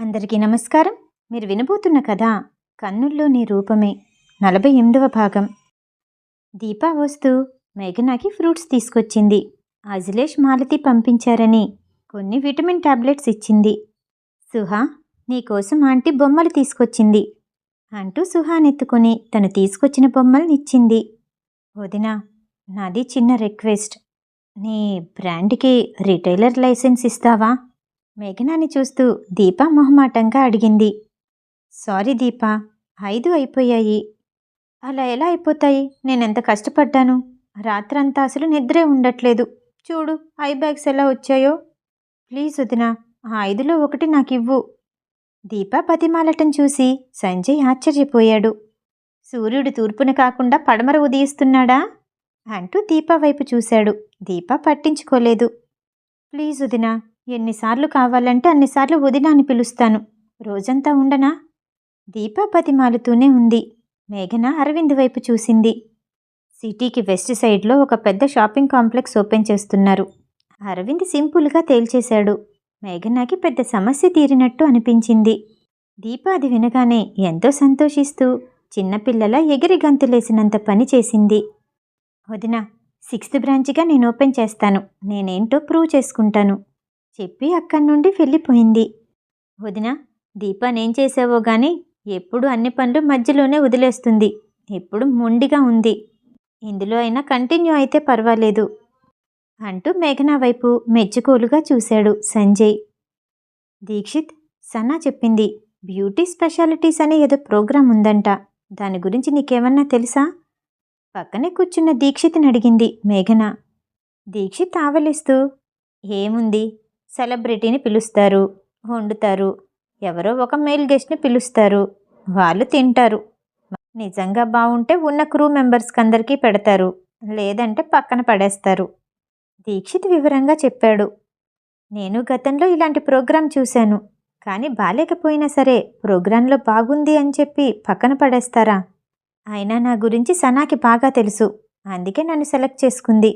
అందరికీ నమస్కారం. మీరు వినబోతున్న కథ కన్నుల్లో నీ రూపమే. నలభై ఎనిమిదవ భాగం. దీపా వస్తూ మేఘనాకి ఫ్రూట్స్ తీసుకొచ్చింది. అజిలేష్ మాలతి పంపించారని కొన్ని విటమిన్ టాబ్లెట్స్ ఇచ్చింది. సుహా నీకోసం ఆంటీ బొమ్మలు తీసుకొచ్చింది అంటూ సుహానెత్తుకుని తను తీసుకొచ్చిన బొమ్మల్ని ఇచ్చింది వదినా నాది చిన్న రిక్వెస్ట్. నీ బ్రాండ్కి రిటైలర్ లైసెన్స్ ఇస్తావా? మేఘనాని చూస్తూ దీపా మొహమాటంగా అడిగింది. సారీ దీపా ఐదు అయిపోయాయి. అలా ఎలా అయిపోతాయి? నేనెంత కష్టపడ్డాను? రాత్రంతా అసలు నిద్రే ఉండట్లేదు. చూడు ఐ బ్యాగ్స్ ఎలా వచ్చాయో. ప్లీజ్ వదినా ఆ ఐదులో ఒకటి నాకివ్వు. దీపా బతిమాలటం చూసి సంజయ్ ఆశ్చర్యపోయాడు. సూర్యుడు తూర్పున కాకుండా పడమర ఉదయిస్తున్నాడా? అంటూ దీపా వైపు చూశాడు. దీపా పట్టించుకోలేదు. ప్లీజ్ వదినా ఎన్నిసార్లు కావాలంటే అన్నిసార్లు వదినాని పిలుస్తాను. రోజంతా ఉండనా? దీపా బతిమాలుతూనే ఉంది. మేఘన అరవింద్ వైపు చూసింది. సిటీకి వెస్ట్ సైడ్లో ఒక పెద్ద షాపింగ్ కాంప్లెక్స్ ఓపెన్ చేస్తున్నారు. అరవింద్ సింపుల్గా తేల్చేశాడు. మేఘనాకి పెద్ద సమస్య తీరినట్టు అనిపించింది. దీప అది వినగానే ఎంతో సంతోషిస్తూ చిన్నపిల్లల ఎగిరి గంతులేసినంత పని చేసింది. వదిన సిక్స్త్ బ్రాంచ్గా నేను ఓపెన్ చేస్తాను. నేనేంటో ప్రూవ్ చేసుకుంటాను. చెప్పి అక్కడి నుండి వెళ్ళిపోయింది. వదిన దీపానేం చేసావో గాని ఎప్పుడు అన్ని పనులు మధ్యలోనే వదిలేస్తుంది. ఎప్పుడు మొండిగా ఉంది. ఇందులో అయినా కంటిన్యూ అయితే పర్వాలేదు అంటూ మేఘనా వైపు మెచ్చుకోలుగా చూశాడు సంజయ్. దీక్షిత్ సన్నా చెప్పింది బ్యూటీ స్పెషాలిటీస్ అనే ఏదో ప్రోగ్రాం ఉందంట. దాని గురించి నీకేమన్నా తెలుసా? పక్కనే కూర్చున్న దీక్షిత్ని అడిగింది మేఘన. దీక్షిత్ ఆవలిస్తూ ఏముంది? సెలబ్రిటీని పిలుస్తారు వండుతారు. ఎవరో ఒక మెయిల్ గెస్ట్ని పిలుస్తారు. వాళ్ళు తింటారు. నిజంగా బాగుంటే ఉన్న క్రూ మెంబర్స్కి అందరికీ పెడతారు. లేదంటే పక్కన పడేస్తారు. దీక్షిత్ వివరంగా చెప్పాడు. నేను గతంలో ఇలాంటి ప్రోగ్రాం చూశాను. కానీ బాలేకపోయినా సరే ప్రోగ్రాంలో బాగుంది అని చెప్పి పక్కన పడేస్తారా? అయినా నా గురించి సనాకి బాగా తెలుసు. అందుకే నన్ను సెలెక్ట్ చేసుకుంది.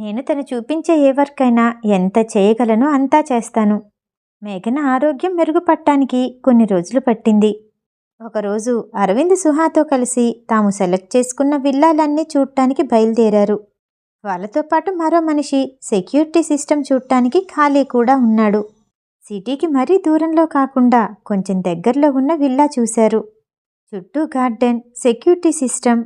నేను తను చూపించే ఏ వర్క్ అయినా ఎంత చేయగలనో అంతా చేస్తాను. మేఘన ఆరోగ్యం మెరుగుపడటానికి కొన్ని రోజులు పట్టింది. ఒకరోజు అరవింద్ సుహాతో కలిసి తాము సెలెక్ట్ చేసుకున్న విల్లాలన్నీ చూడటానికి బయలుదేరారు. వాళ్ళతో పాటు మరో మనిషి సెక్యూరిటీ సిస్టమ్ చూడటానికి ఖాళీ కూడా ఉన్నాడు. సిటీకి మరీ దూరంలో కాకుండా కొంచెం దగ్గరలో ఉన్న విల్లా చూశారు. చుట్టూ గార్డెన్ సెక్యూరిటీ సిస్టమ్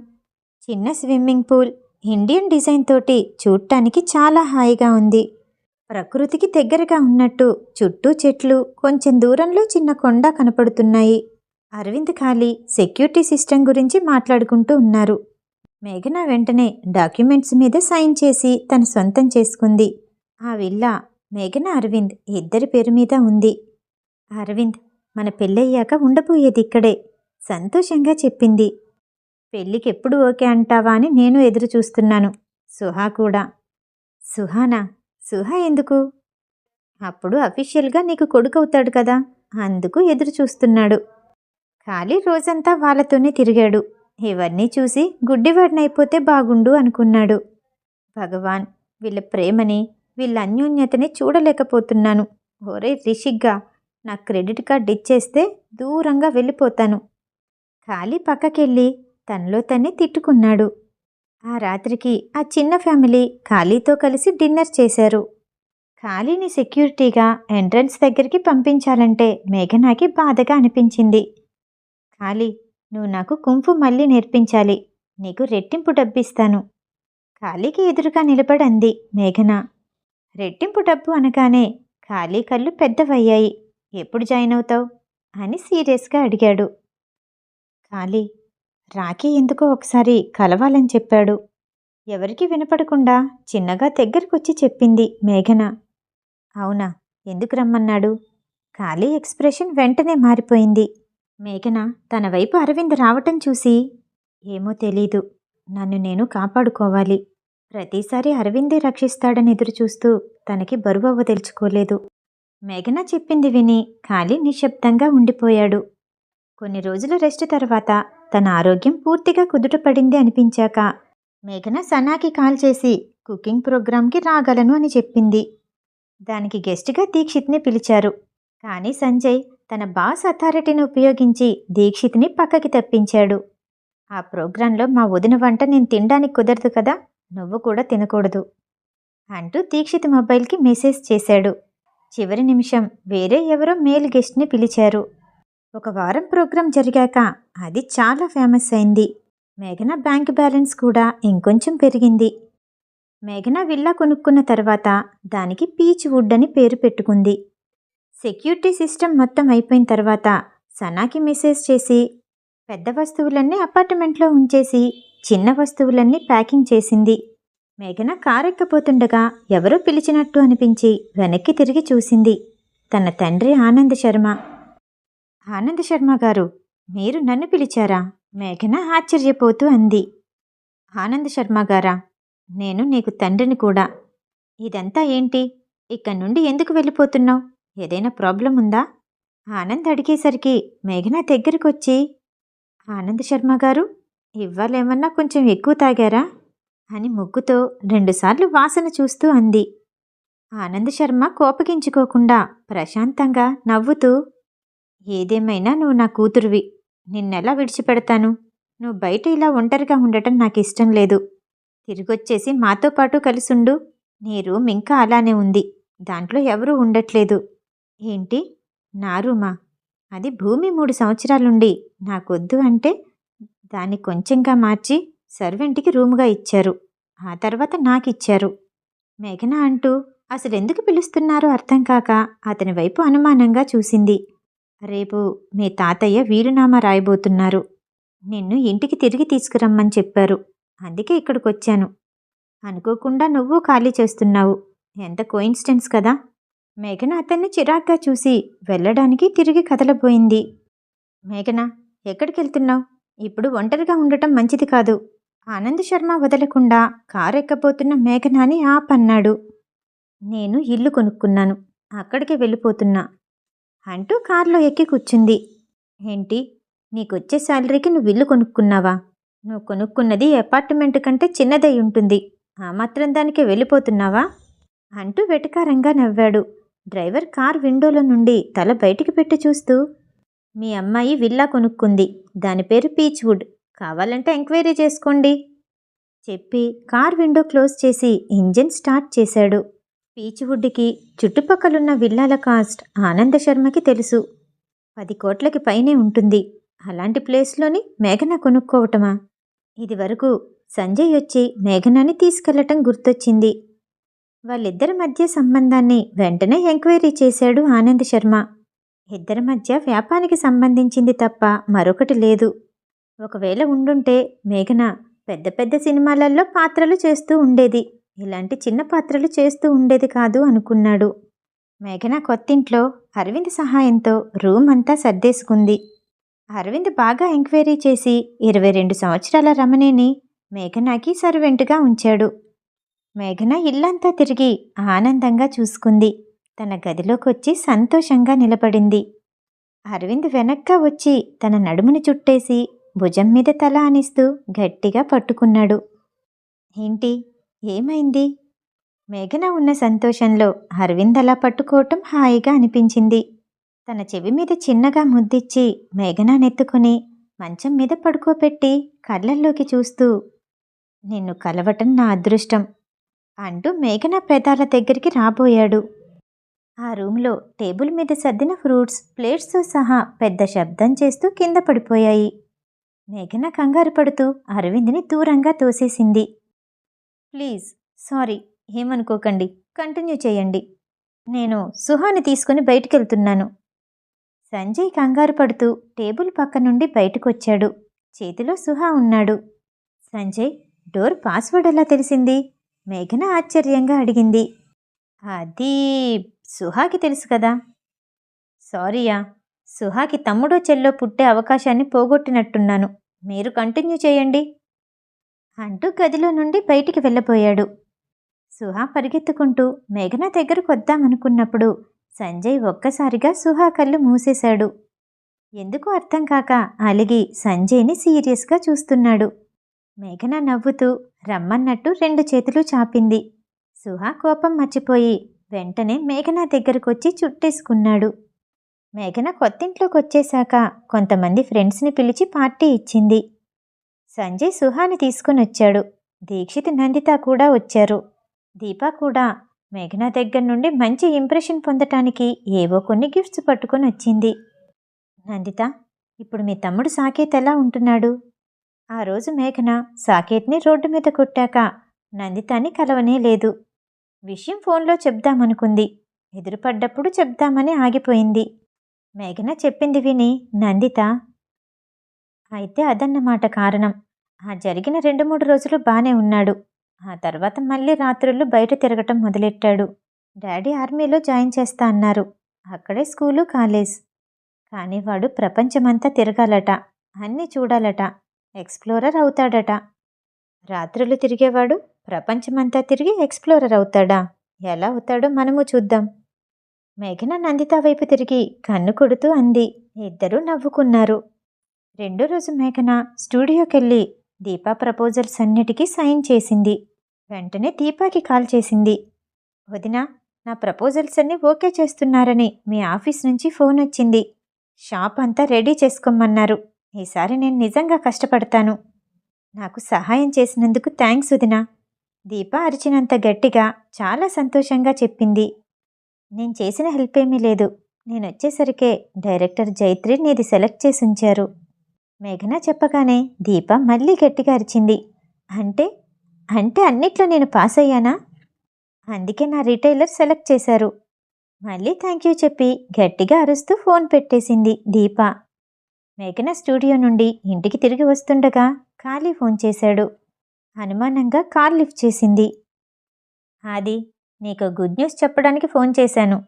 చిన్న స్విమ్మింగ్ పూల్ ఇండియన్ డిజైన్ తోటి చూడటానికి చాలా హాయిగా ఉంది. ప్రకృతికి దగ్గరగా ఉన్నట్టు చుట్టూ చెట్లు కొంచెం దూరంలో చిన్న కొండ కనపడుతున్నాయి. అరవింద్ ఖాళీ సెక్యూరిటీ సిస్టమ్ గురించి మాట్లాడుకుంటూ ఉన్నారు. మేఘన వెంటనే డాక్యుమెంట్స్ మీద సైన్ చేసి తన సొంతం చేసుకుంది. ఆ విల్లా మేఘన అరవింద్ ఇద్దరి పేరు మీద ఉంది. అరవింద్ మన పెళ్ళయ్యాక ఉండబోయేది ఇక్కడే సంతోషంగా చెప్పింది. పెళ్ళికి ఎప్పుడు ఓకే అంటావా అని నేను ఎదురు చూస్తున్నాను. సుహా కూడా. సుహానా? సుహా ఎందుకు? అప్పుడు అఫీషియల్గా నీకు కొడుకు అవుతాడు కదా? అందుకు ఎదురు చూస్తున్నాడు. ఖాళీ రోజంతా వాళ్ళతోనే తిరిగాడు. ఇవన్నీ చూసి గుడ్డివాడినైపోతే బాగుండు అనుకున్నాడు. భగవాన్ వీళ్ళ ప్రేమని వీళ్ళ అన్యోన్యతని చూడలేకపోతున్నాను. ఒరే రిషిగ్గా నా క్రెడిట్ కార్డ్ ఇచ్చేస్తే దూరంగా వెళ్ళిపోతాను. ఖాళీ పక్కకెళ్ళి తనలో తనే తిట్టుకున్నాడు. ఆ రాత్రికి ఆ చిన్న ఫ్యామిలీ ఖాళీతో కలిసి డిన్నర్ చేశారు. ఖాళీని సెక్యూరిటీగా ఎంట్రన్స్ దగ్గరికి పంపించాలంటే మేఘనాకి బాధగా అనిపించింది. ఖాళీ నువ్వు నాకు కుంఫు మళ్ళీ నేర్పించాలి. నీకు రెట్టింపు డబ్బిస్తాను. ఖాళీకి ఎదురుగా నిలబడంది మేఘన. రెట్టింపు డబ్బు అనగానే ఖాళీ కళ్ళు పెద్దవయ్యాయి. ఎప్పుడు జాయిన్ అవుతావు? అని సీరియస్గా అడిగాడు. ఖాళీ రాఖీ ఎందుకో ఒకసారి కలవాలని చెప్పాడు. ఎవరికి వినపడకుండా చిన్నగా దగ్గరకొచ్చి చెప్పింది మేఘన. అవునా ఎందుకు రమ్మన్నాడు? ఖాళీ ఎక్స్ప్రెషన్ వెంటనే మారిపోయింది. మేఘన తన వైపు అరవింద్ రావటం చూసి ఏమో తెలీదు నన్ను నేను కాపాడుకోవాలి. ప్రతిసారి అరవిందే రక్షిస్తాడని ఎదురుచూస్తూ తనకి బరువవ్వ తెలుసుకోలేదు మేఘన చెప్పింది విని ఖాళీ నిశ్శబ్దంగా ఉండిపోయాడు. కొన్ని రోజుల రెస్ట్ తర్వాత తన ఆరోగ్యం పూర్తిగా కుదుటపడింది అనిపించాక మేఘన సనాకి కాల్ చేసి కుకింగ్ ప్రోగ్రాంకి రాగలను అని చెప్పింది. దానికి గెస్ట్గా దీక్షిత్ని పిలిచారు. కానీ సంజయ్ తన బాస్ అథారిటీని ఉపయోగించి దీక్షిత్ని పక్కకి తప్పించాడు. ఆ ప్రోగ్రాంలో మా వదిన వంట నేను తినడానికి కుదరదు కదా నువ్వు కూడా తినకూడదు అంటూ దీక్షిత్ మొబైల్కి మెసేజ్ చేశాడు. చివరి నిమిషం వేరే ఎవరో మేల్ గెస్ట్ని పిలిచారు. ఒక వారం ప్రోగ్రాం జరిగాక అది చాలా ఫేమస్ అయింది. మేఘన బ్యాంక్ బ్యాలెన్స్ కూడా ఇంకొంచెం పెరిగింది. మేఘన విల్లా కొనుక్కున్న తర్వాత దానికి పీచ్ వుడ్ అని పేరు పెట్టుకుంది. సెక్యూరిటీ సిస్టమ్ మొత్తం అయిపోయిన తర్వాత సనాకి మెసేజ్ చేసి పెద్ద వస్తువులన్నీ అపార్ట్మెంట్లో ఉంచేసి చిన్న వస్తువులన్నీ ప్యాకింగ్ చేసింది. మేఘన కారెక్కపోతుండగా ఎవరో పిలిచినట్టు అనిపించి వెనక్కి తిరిగి చూసింది. తన తండ్రి ఆనంద్ శర్మ. ఆనంద్ శర్మ గారు మీరు నన్ను పిలిచారా? మేఘన ఆశ్చర్యపోతూ అంది. ఆనంద్ శర్మ గారా? నేను నీకు తండ్రిని కూడా. ఇదంతా ఏంటి? ఇక్కడి నుండి ఎందుకు వెళ్ళిపోతున్నావు? ఏదైనా ప్రాబ్లం ఉందా? ఆనంద్ అడిగేసరికి మేఘన దగ్గరకొచ్చి ఆనంద్ శర్మ గారు ఇవ్వాలేమన్నా కొంచెం ఎక్కువ తాగారా? అని ముగ్గుతో రెండుసార్లు వాసన చూస్తూ అంది. ఆనంద్ శర్మ కోపగించుకోకుండా ప్రశాంతంగా నవ్వుతూ ఏదేమైనా నువ్వు నా కూతురువి. నిన్నెలా విడిచిపెడతాను? నువ్వు బయట ఇలా ఒంటరిగా ఉండటం నాకు ఇష్టం లేదు. తిరిగొచ్చేసి మాతో పాటు కలిసుండు. నీ రూమ్ ఇంకా అలానే ఉంది. దాంట్లో ఎవరూ ఉండట్లేదు. ఏంటి? నా రూమా? అది భూమి మూడు సంవత్సరాలుండి. నాకొద్దు అంటే దాన్ని కొంచెంగా మార్చి సర్వెంట్కి రూముగా ఇచ్చారు. ఆ తర్వాత నాకిచ్చారు. మేఘన అంటూ అసలు ఎందుకు పిలుస్తున్నారో అర్థం కాక అతని వైపు అనుమానంగా చూసింది. రేపు మీ తాతయ్య వీలునామా రాయబోతున్నారు. నిన్ను ఇంటికి తిరిగి తీసుకురమ్మని చెప్పారు. అందుకే ఇక్కడికి వచ్చాను అనుకోకుండా నువ్వు ఖాళీ చేస్తున్నావు. ఎంత కోయిన్సిడెన్స్ కదా! మేఘన అతన్ని చిరాగ్గా చూసి వెళ్ళడానికి తిరిగి కదలబోయింది. మేఘన ఎక్కడికి వెళ్తున్నావు ఇప్పుడు ఒంటరిగా ఉండటం మంచిది కాదు. ఆనంద్ శర్మ వదలకుండా కారు ఎక్కబోతున్న మేఘనాని ఆపన్నాడు. నేను ఇల్లు కొనుక్కున్నాను. అక్కడికి వెళ్ళిపోతున్నా. అంటూ కారులో ఎక్కి కూర్చుంది. ఏంటి? నీకొచ్చే శాలరీకి నువ్వు ఇల్లు కొనుక్కున్నావా? నువ్వు కొనుక్కున్నది అపార్ట్మెంట్ కంటే చిన్నదై ఉంటుంది. ఆ మాత్రం దానికి వెళ్ళిపోతున్నావా? అంటూ వెటకారంగా నవ్వాడు. డ్రైవర్ కార్ విండోలో నుండి తల బయటికి పెట్టి చూస్తూ మీ అమ్మాయి విల్లా కొనుక్కుంది. దాని పేరు పీచ్వుడ్. కావాలంటే ఎంక్వైరీ చేసుకోండి. చెప్పి కార్ విండో క్లోజ్ చేసి ఇంజిన్ స్టార్ట్ చేశాడు. పీచివుడ్డికి చుట్టుపక్కలున్న విల్లాల కాస్ట్ ఆనంద శర్మకి తెలుసు. పది కోట్లకి పైనే ఉంటుంది. అలాంటి ప్లేస్లోని మేఘన కొనుక్కోవటమా? ఇదివరకు సంజయ్ వచ్చి మేఘనాని తీసుకెళ్ళటం గుర్తొచ్చింది. వాళ్ళిద్దరి మధ్య సంబంధాన్ని వెంటనే ఎంక్వైరీ చేశాడు ఆనంద్ శర్మ. ఇద్దరి మధ్య వ్యాపానికి సంబంధించింది తప్ప మరొకటి లేదు. ఒకవేళ ఉండుంటే మేఘన పెద్ద పెద్ద సినిమాలలో పాత్రలు చేస్తూ ఉండేది. ఇలాంటి చిన్న పాత్రలు చేస్తూ ఉండేది కాదు అనుకున్నాడు. మేఘన కొత్తింట్లో అరవింద్ సహాయంతో రూమ్ అంతా సర్దేసుకుంది. అరవింద్ బాగా ఎంక్వైరీ చేసి ఇరవై రెండు సంవత్సరాల రమణిని మేఘనాకి సర్వెంట్గా ఉంచాడు. మేఘన ఇల్లంతా తిరిగి ఆనందంగా చూసుకుంది. తన గదిలోకొచ్చి సంతోషంగా నిలబడింది. అరవింద్ వెనక్గా వచ్చి తన నడుముని చుట్టేసి భుజం మీద తల ఆనిస్తూ గట్టిగా పట్టుకున్నాడు. ఏంటి? ఏమైంది? మేఘన ఉన్న సంతోషంలో అరవింద్ అలా పట్టుకోవటం హాయిగా అనిపించింది. తన చెవి మీద చిన్నగా ముద్దిచ్చి మేఘన నెత్తుకుని మంచం మీద పడుకోపెట్టి కళ్ళల్లోకి చూస్తూ నిన్ను కలవటం నా అదృష్టం అంటూ మేఘన పెదాల దగ్గరికి రాబోయాడు. ఆ రూమ్లో టేబుల్ మీద సర్దిన ఫ్రూట్స్ ప్లేట్స్తో సహా పెద్ద శబ్దం చేస్తూ కింద పడిపోయాయి. మేఘన కంగారు పడుతూ అరవింద్ని దూరంగా తోసేసింది. ప్లీజ్ సారీ ఏమనుకోకండి. కంటిన్యూ చేయండి. నేను సుహాని తీసుకుని బయటికెళ్తున్నాను. సంజయ్ కంగారు పడుతూ టేబుల్ పక్క నుండి బయటకొచ్చాడు. చేతిలో సుహా ఉన్నాడు. సంజయ్ డోర్ పాస్వర్డ్ ఎలా తెలిసింది? మేఘన ఆశ్చర్యంగా అడిగింది. అది సుహాకి తెలుసు కదా. సారీయా? సుహాకి తమ్ముడో చెల్లో పుట్టే అవకాశాన్ని పోగొట్టినట్టున్నాను. మీరు కంటిన్యూ చేయండి. అంటూ గదిలో నుండి బయటికి వెళ్ళబోయాడు. సుహా పరిగెత్తుకుంటూ మేఘన దగ్గరకు వద్దామనుకున్నప్పుడు సంజయ్ ఒక్కసారిగా సుహా కళ్ళు మూసేశాడు. ఎందుకు అర్థం కాక అలిగి సంజయ్ని సీరియస్గా చూస్తున్నాడు. మేఘన నవ్వుతూ రమ్మన్నట్టు రెండు చేతులు చాపింది. సుహా కోపం మర్చిపోయి వెంటనే మేఘన దగ్గరకొచ్చి చుట్టేసుకున్నాడు. మేఘన కొత్తింట్లోకి వచ్చేశాక కొంతమంది ఫ్రెండ్స్ని పిలిచి పార్టీ ఇచ్చింది. సంజయ్ సుహాని తీసుకుని వచ్చాడు. దీక్షిత్ నందిత కూడా వచ్చారు. దీపా కూడా. మేఘన దగ్గర నుండి మంచి ఇంప్రెషన్ పొందటానికి ఏవో కొన్ని గిఫ్ట్స్ పట్టుకొని వచ్చింది. నందిత ఇప్పుడు మీ తమ్ముడు సాకేత్ ఎలా ఉంటున్నాడు? ఆ రోజు మేఘన సాకేత్ని రోడ్డు మీద కొట్టాక నందితాని కలవనే లేదు. విషయం ఫోన్లో చెప్దామనుకుంది. ఎదురుపడ్డప్పుడు చెప్దామని ఆగిపోయింది. మేఘన చెప్పింది విని నందిత అయితే అదన్నమాట కారణం. ఆ జరిగిన రెండు మూడు రోజులు బానే ఉన్నాడు. ఆ తర్వాత మళ్ళీ రాత్రుళ్ళు బయట తిరగటం మొదలెట్టాడు. డాడీ ఆర్మీలో జాయిన్ చేస్తా అన్నారు. అక్కడే స్కూలు కాలేజ్. కానీ వాడు ప్రపంచమంతా తిరగాలట. అన్నీ చూడాలట. ఎక్స్ప్లోరర్ అవుతాడట. రాత్రులు తిరిగేవాడు ప్రపంచమంతా తిరిగి ఎక్స్ప్లోరర్ అవుతాడా? ఎలా అవుతాడో మనము చూద్దాం. మేఘన నందిత వైపు తిరిగి కన్ను కొడుతూ అంది. ఇద్దరూ నవ్వుకున్నారు. రెండో రోజు మేఘన స్టూడియోకెళ్ళి దీపా ప్రపోజల్స్ అన్నిటికీ సైన్ చేసింది. వెంటనే దీపాకి కాల్ చేసింది. వదినా నా ప్రపోజల్స్ అన్నీ ఓకే చేస్తున్నారని మీ ఆఫీస్ నుంచి ఫోన్ వచ్చింది. షాప్ అంతా రెడీ చేసుకోమన్నారు. ఈసారి నేను నిజంగా కష్టపడతాను. నాకు సహాయం చేసినందుకు థ్యాంక్స్ వదినా. దీప అరిచినంత గట్టిగా చాలా సంతోషంగా చెప్పింది. నేను చేసిన హెల్ప్ ఏమీ లేదు. నేను వచ్చేసరికే డైరెక్టర్ జైత్రి నీది సెలెక్ట్ చేసి ఉంచారు. మేఘన చెప్పగానే దీప మళ్ళీ గట్టిగా అరిచింది. అంటే అంటే అన్నిట్లో నేను పాస్ అయ్యానా? అందుకే నా రిటైలర్ సెలెక్ట్ చేశారు. మళ్ళీ థ్యాంక్ యూ చెప్పి గట్టిగా అరుస్తూ ఫోన్ పెట్టేసింది దీప. మేఘన స్టూడియో నుండి ఇంటికి తిరిగి వస్తుండగా ఖాళీ ఫోన్ చేశాడు. అనుమానంగా కాల్ లిఫ్ట్ చేసింది. ఆది నీకు గుడ్ న్యూస్ చెప్పడానికి ఫోన్ చేశాను.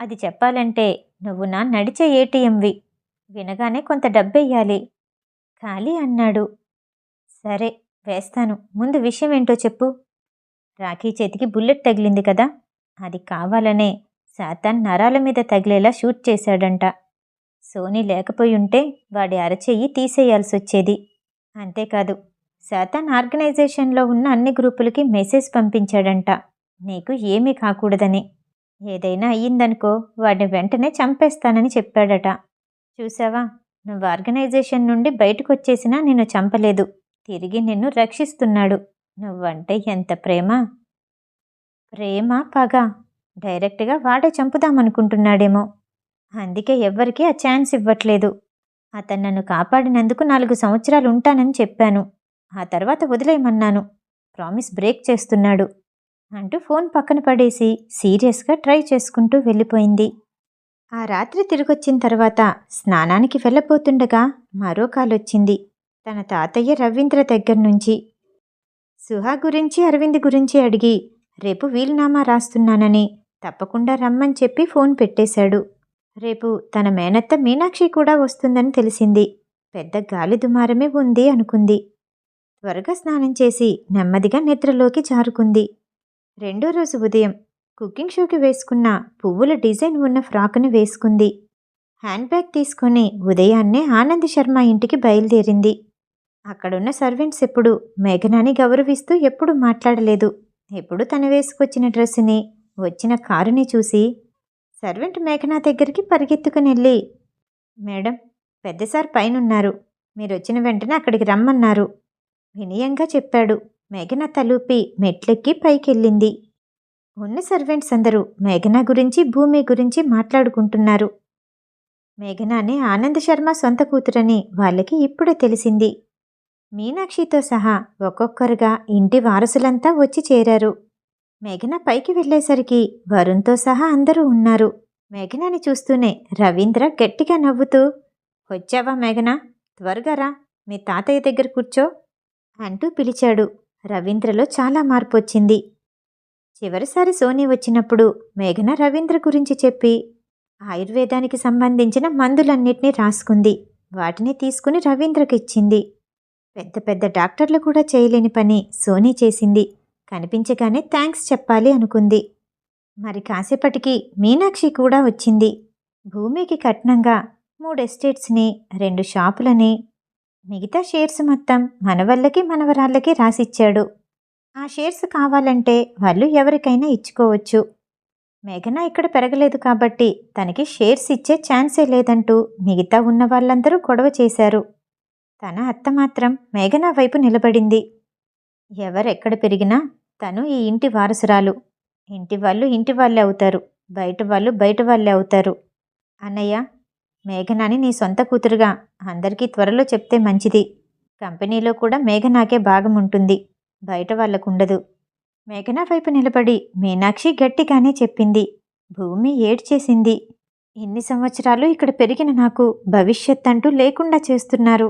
అది చెప్పాలంటే నువ్వు నా నడిచే ఏటీఎంవి. వినగానే కొంత డబ్బెయ్యాలి. ఖాళీ అన్నాడు. సరే వేస్తాను. ముందు విషయం ఏంటో చెప్పు. రాఖీ చేతికి బుల్లెట్ తగిలింది కదా? అది కావాలనే శాతాన్ నరాల మీద తగిలేలా షూట్ చేశాడంట. సోనీ లేకపోయి ఉంటే వాడి అరచెయ్యి తీసేయాల్సి వచ్చేది అంతేకాదు శాతాన్ ఆర్గనైజేషన్లో ఉన్న అన్ని గ్రూపులకి మెసేజ్ పంపించాడంట. నీకు ఏమీ కాకూడదని. ఏదైనా అయ్యిందనుకో వాడిని వెంటనే చంపేస్తానని చెప్పాడట. చూసావా? నువ్వు ఆర్గనైజేషన్ నుండి బయటకు వచ్చేసినా నిన్ను చంపలేదు. తిరిగి నిన్ను రక్షిస్తున్నాడు. నువ్వంటే ఎంత ప్రేమ? ప్రేమ పగ. డైరెక్ట్గా వాడే చంపుదామనుకుంటున్నాడేమో. అందుకే ఎవ్వరికీ ఆ ఛాన్స్ ఇవ్వట్లేదు. అతను నన్ను కాపాడినందుకు నాలుగు సంవత్సరాలు ఉంటానని చెప్పాను. ఆ తర్వాత వదిలేయమన్నాను. ప్రామిస్ బ్రేక్ చేస్తున్నాడు. అంటూ ఫోన్ పక్కన పడేసి సీరియస్గా ట్రై చేసుకుంటూ వెళ్ళిపోయింది. ఆ రాత్రి తిరిగొచ్చిన తర్వాత స్నానానికి వెళ్ళబోతుండగా మరో కాలొచ్చింది. తన తాతయ్య రవీంద్ర దగ్గర నుంచి సుహా గురించి అరవింద్ గురించి అడిగి రేపు వీలునామా రాస్తున్నానని తప్పకుండా రమ్మని చెప్పి ఫోన్ పెట్టేశాడు. రేపు తన మేనత్త మీనాక్షి కూడా వస్తుందని తెలిసింది. పెద్ద గాలి దుమారమే ఉంది అనుకుంది. త్వరగా స్నానం చేసి నెమ్మదిగా నిద్రలోకి జారుకుంది. రెండో రోజు ఉదయం కుకింగ్ షోకి వేసుకున్న పువ్వుల డిజైన్ ఉన్న ఫ్రాక్ను వేసుకుంది. హ్యాండ్ బ్యాగ్ తీసుకొని ఉదయాన్నే ఆనంద్ శర్మ ఇంటికి బయలుదేరింది. అక్కడున్న సర్వెంట్స్ ఎప్పుడు మేఘనాని గౌరవిస్తూ ఎప్పుడు మాట్లాడలేదు. ఎప్పుడు తను వేసుకొచ్చిన డ్రెస్సుని వచ్చిన కారుని చూసి సర్వెంట్ మేఘనా దగ్గరికి పరిగెత్తుకుని వెళ్ళి మేడం పెద్దసార్ పైనున్నారు. మీరు వచ్చిన వెంటనే అక్కడికి రమ్మన్నారు. వినయంగా చెప్పాడు. మేఘన తలూపి మెట్లెక్కి పైకెళ్ళింది. ఉన్న సర్వెంట్స్ అందరూ మేఘన గురించి భూమి గురించి మాట్లాడుకుంటున్నారు. మేఘనానే ఆనంద్ శర్మ సొంత కూతురని వాళ్ళకి ఇప్పుడే తెలిసింది. మీనాక్షితో సహా ఒక్కొక్కరుగా ఇంటి వారసులంతా వచ్చి చేరారు. మేఘన పైకి వెళ్ళేసరికి వరుణ్తో సహా అందరూ ఉన్నారు. మేఘనాని చూస్తూనే రవీంద్ర గట్టిగా నవ్వుతూ వచ్చావా మేఘన? త్వరగా రా. మీ తాతయ్య దగ్గర కూర్చో అంటూ పిలిచాడు. రవీంద్రలో చాలా మార్పు వచ్చింది చివరిసారి సోనీ వచ్చినప్పుడు మేఘన రవీంద్ర గురించి చెప్పి ఆయుర్వేదానికి సంబంధించిన మందులన్నిటినీ రాసుకుంది. వాటిని తీసుకుని రవీంద్రకి ఇచ్చింది పెద్ద పెద్ద డాక్టర్లు కూడా చేయలేని పని సోనీ చేసింది. కనిపించగానే థ్యాంక్స్ చెప్పాలి అనుకుంది. మరి కాసేపటికి మీనాక్షి కూడా వచ్చింది. భూమికి కట్నంగా మూడు ఎస్టేట్స్ని రెండు షాపులని మిగతా షేర్స్ మొత్తం మనవళ్ళకి మనవరాళ్ళకి రాసిచ్చాడు. ఆ షేర్స్ కావాలంటే వాళ్ళు ఎవరికైనా ఇచ్చుకోవచ్చు. మేఘన ఇక్కడ పెరగలేదు కాబట్టి తనకి షేర్స్ ఇచ్చే ఛాన్సే లేదంటూ మిగతా ఉన్న వాళ్ళందరూ గొడవ చేశారు. తన అత్త మాత్రం మేఘన వైపు నిలబడింది. ఎవరెక్కడ పెరిగినా తను ఈ ఇంటి వారసురాలు. ఇంటి వాళ్ళు ఇంటి వాళ్ళే అవుతారు. బయట వాళ్ళు బయట వాళ్ళే అవుతారు. అన్నయ్య మేఘనాని నీ సొంత కూతురుగా అందరికీ త్వరలో చెప్తే మంచిది. కంపెనీలో కూడా మేఘనాకే భాగం ఉంటుంది. బయట వాళ్ళకుండదు. మేఘనా వైపు నిలబడి మీనాక్షి గట్టిగానే చెప్పింది భూమి ఏడ్చేసింది. ఎన్ని సంవత్సరాలు ఇక్కడ పెరిగిన నాకు భవిష్యత్ అంటూ లేకుండా చేస్తున్నారు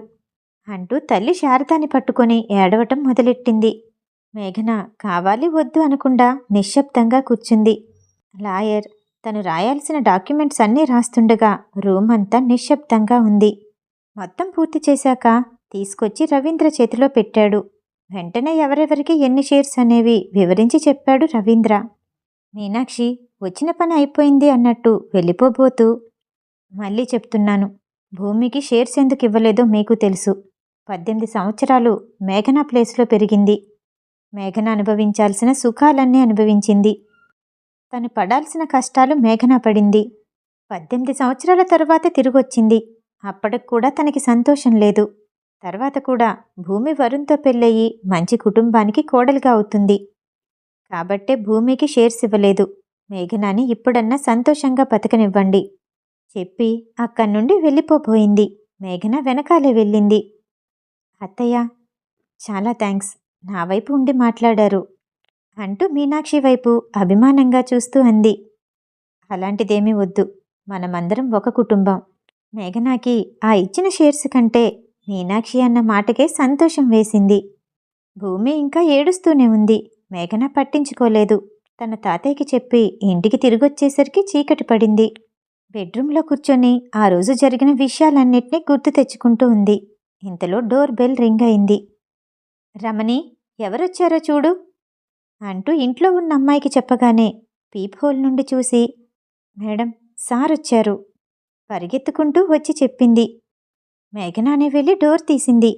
అంటూ తల్లి శారదాని పట్టుకొని ఏడవటం మొదలెట్టింది. మేఘన కావాలి వద్దు అనకుండా నిశ్శబ్దంగా కూర్చుంది. లాయర్ తను రాయాల్సిన డాక్యుమెంట్స్ అన్నీ రాస్తుండగా రూమ్ అంతా నిశ్శబ్దంగా ఉంది. మొత్తం పూర్తి చేశాక తీసుకొచ్చి రవీంద్ర చేతిలో పెట్టాడు. వెంటనే ఎవరెవరికి ఎన్ని షేర్స్ అనేవి వివరించి చెప్పాడు రవీంద్ర. మీనాక్షి వచ్చిన పని అయిపోయింది అన్నట్టు వెళ్ళిపోబోతూ మళ్ళీ చెప్తున్నాను. భూమికి షేర్స్ ఎందుకు ఇవ్వలేదో మీకు తెలుసు. పద్దెనిమిది సంవత్సరాలు మేఘనా ప్లేస్లో పెరిగింది. మేఘన అనుభవించాల్సిన సుఖాలన్నీ అనుభవించింది. తను పడాల్సిన కష్టాలు మేఘన పడింది. పద్దెనిమిది సంవత్సరాల తరువాత తిరిగొచ్చింది. అప్పటికి కూడా తనకి సంతోషం లేదు. తర్వాత కూడా భూమి వరుణ్తో పెళ్ళయి మంచి కుటుంబానికి కోడలుగా అవుతుంది. కాబట్టే భూమికి షేర్స్ ఇవ్వలేదు. మేఘనాని ఇప్పుడన్నా సంతోషంగా బతకనివ్వండి. చెప్పి అక్కడి నుండి వెళ్ళిపోబోయింది. మేఘన వెనకాలే వెళ్ళింది. అత్తయ్య చాలా థ్యాంక్స్ నా వైపు ఉండి మాట్లాడారు అంటూ మీనాక్షి వైపు అభిమానంగా చూస్తూ అంది. అలాంటిదేమీ వద్దు. మనమందరం ఒక కుటుంబం. మేఘనాకి ఆ ఇచ్చిన షేర్స్ కంటే మీనాక్షి అన్న మాటకే సంతోషం వేసింది. భూమి ఇంకా ఏడుస్తూనే ఉంది. మేఘన పట్టించుకోలేదు. తన తాతయ్యకి చెప్పి ఇంటికి తిరిగొచ్చేసరికి చీకటి పడింది. బెడ్రూమ్లో కూర్చొని ఆ రోజు జరిగిన విషయాలన్నింటినీ గుర్తు తెచ్చుకుంటూ ఉంది. ఇంతలో డోర్ బెల్ రింగ్ అయింది. రమణి ఎవరొచ్చారో చూడు అంటూ ఇంట్లో ఉన్న అమ్మాయికి చెప్పగానే పీప్ హోల్ నుండి చూసి మేడం సార్ వచ్చారు పరిగెత్తుకుంటూ వచ్చి చెప్పింది. మేఘనానే వెళ్ళి డోర్ తీసింది.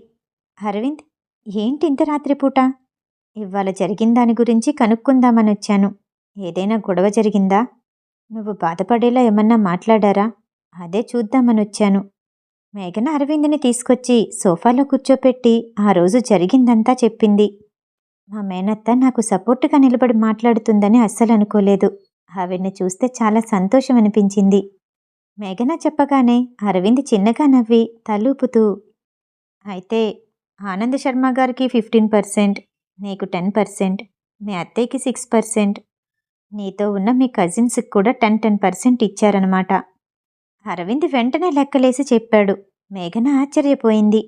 అరవింద్ ఏంటి ఇంత రాత్రిపూట ఇవాళ జరిగిన దాని గురించి కనుక్కుందామని వచ్చాను. ఏదైనా గొడవ జరిగిందా? నువ్వు బాధపడేలా ఏమన్నా మాట్లాడారా? అదే చూద్దామని వచ్చాను. మేఘన అరవింద్ని తీసుకొచ్చి సోఫాలో కూర్చోపెట్టి ఆ రోజు జరిగిందంతా చెప్పింది. మా మేనత్త నాకు సపోర్టుగా నిలబడి మాట్లాడుతుందని అస్సలు అనుకోలేదు ఆవిడ్ని చూస్తే చాలా సంతోషం అనిపించింది మేఘన చెప్పగానే అరవింద్ చిన్నగా నవ్వి తలూపుతూ అయితే ఆనంద్ శర్మ గారికి ఫిఫ్టీన్ పర్సెంట్ నీకు టెన్ పర్సెంట్ మీ అత్తయ్యకి సిక్స్ పర్సెంట్ నీతో ఉన్న మీ కజిన్స్కి కూడా టెన్ టెన్ పర్సెంట్ ఇచ్చారనమాట అరవింద్ వెంటనే లెక్కలేసి చెప్పాడు. మేఘన ఆశ్చర్యపోయింది.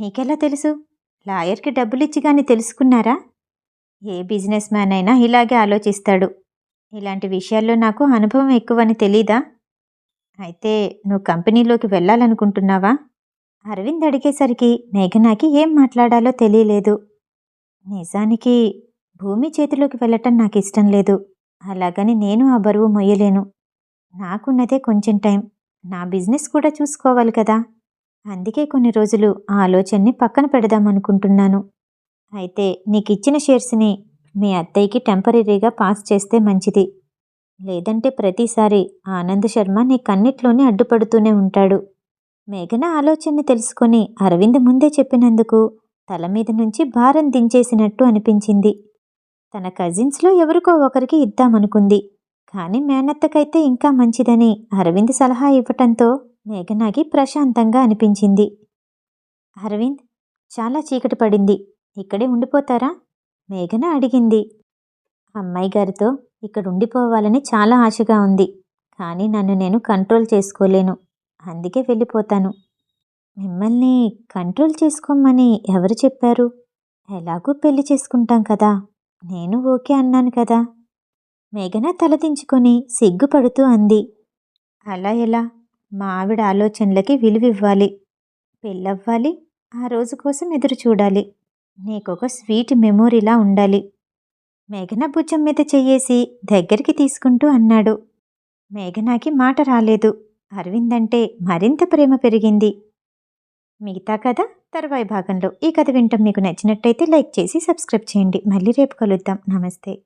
మీకెలా తెలుసు? లాయర్కి డబ్బులిచ్చి కానీ తెలుసుకున్నారా? ఏ బిజినెస్ మ్యాన్ అయినా ఇలాగే ఆలోచిస్తాడు. ఇలాంటి విషయాల్లో నాకు అనుభవం ఎక్కువని తెలీదా? అయితే నువ్వు కంపెనీలోకి వెళ్ళాలనుకుంటున్నావా? అరవింద్ అడిగేసరికి మేఘనాకి ఏం మాట్లాడాలో తెలియలేదు. నిజానికి భూమి చేతిలోకి వెళ్ళటం నాకు ఇష్టం లేదు. అలాగని నేను ఆ బరువు మొయ్యలేను. నాకున్నదే కొంచెం టైం. నా బిజినెస్ కూడా చూసుకోవాలి కదా. అందుకే కొన్ని రోజులు ఆ ఆలోచనని పక్కన పెడదామనుకుంటున్నాను అయితే నీకు ఇచ్చిన షేర్స్ని మీ అత్తయ్యకి టెంపరీగా పాస్ చేస్తే మంచిది. లేదంటే ప్రతిసారి ఆనంద్ శర్మ నీ కన్నిట్లోనే అడ్డుపడుతూనే ఉంటాడు. మేఘన ఆలోచనని తెలుసుకొని అరవింద్ ముందే చెప్పినందుకు తల మీద నుంచి భారం దించేసినట్టు అనిపించింది. తన కజిన్స్లో ఎవరికో ఒకరికి ఇద్దామనుకుంది. కానీ మేనత్తకైతే ఇంకా మంచిదని అరవింద్ సలహా ఇవ్వటంతో మేఘనాకి ప్రశాంతంగా అనిపించింది. అరవింద్ చాలా చీకటి పడింది. ఇక్కడే ఉండిపోతారా? మేఘన అడిగింది. అమ్మాయి గారితో ఇక్కడ ఉండిపోవాలని చాలా ఆశగా ఉంది. కానీ నన్ను నేను కంట్రోల్ చేసుకోలేను. అందుకే వెళ్ళిపోతాను. మిమ్మల్ని కంట్రోల్ చేసుకోమని ఎవరు చెప్పారు? ఎలాగూ పెళ్ళి చేసుకుంటాం కదా. నేను ఓకే అన్నాను కదా. మేఘన తలదించుకొని సిగ్గుపడుతూ అంది. అలా ఎలా? మా ఆవిడ ఆలోచనలకి విలువివ్వాలి. పెళ్ళవ్వాలి. ఆ రోజు కోసం ఎదురు చూడాలి. నీకొక స్వీట్ మెమోరీలా ఉండాలి. మేఘన భుజం మీద చెయ్యేసి దగ్గరికి తీసుకుంటూ అన్నాడు. మేఘనాకి మాట రాలేదు. అరవింద్ అంటే మరింత ప్రేమ పెరిగింది. మిగతా కథ తర్వాయి భాగంలో ఈ కథ వింటాం మీకు నచ్చినట్టయితే లైక్ చేసి సబ్స్క్రైబ్ చేయండి. మళ్ళీ రేపు కలుద్దాం. నమస్తే.